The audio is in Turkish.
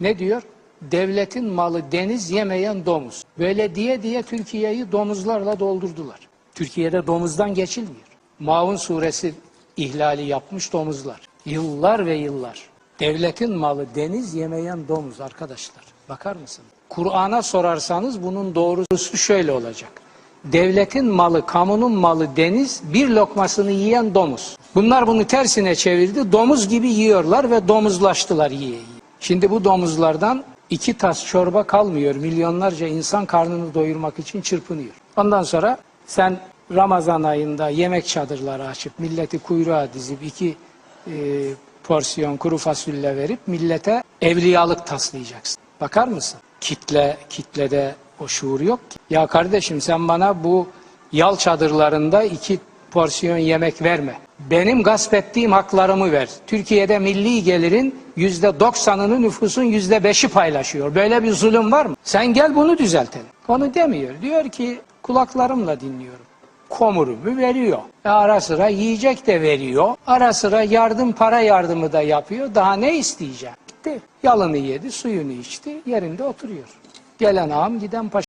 Ne diyor? Devletin malı deniz yemeyen domuz. Böyle diye diye Türkiye'yi domuzlarla doldurdular. Türkiye'de domuzdan geçilmiyor. Maun suresi ihlali yapmış domuzlar. Yıllar ve yıllar. Devletin malı deniz yemeyen domuz arkadaşlar. Bakar mısın? Kur'an'a sorarsanız bunun doğrusu şöyle olacak. Devletin malı, kamunun malı deniz, bir lokmasını yiyen domuz. Bunlar bunu tersine çevirdi. Domuz gibi yiyorlar ve domuzlaştılar yiye yiye. Şimdi bu domuzlardan iki tas çorba kalmıyor. Milyonlarca insan karnını doyurmak için çırpınıyor. Ondan sonra sen Ramazan ayında yemek çadırları açıp milleti kuyruğa dizip iki e, porsiyon kuru fasulye verip millete evliyalık taslayacaksın. Bakar mısın? Kitle, kitlede o şuur yok ki. Ya kardeşim sen bana bu yal çadırlarında iki porsiyon yemek verme. Benim gasp ettiğim haklarımı ver. Türkiye'de milli gelirin yüzde doksanını nüfusun yüzde beşi paylaşıyor. Böyle bir zulüm var mı? Sen gel bunu düzeltelim. Onu demiyor. Diyor ki kulaklarımla dinliyorum. Komurumu veriyor. E ara sıra yiyecek de veriyor. Ara sıra yardım para yardımı da yapıyor. Daha ne isteyeceğim? Gitti. Yalını yedi, suyunu içti, yerinde oturuyor. Gelen ağam giden paşa.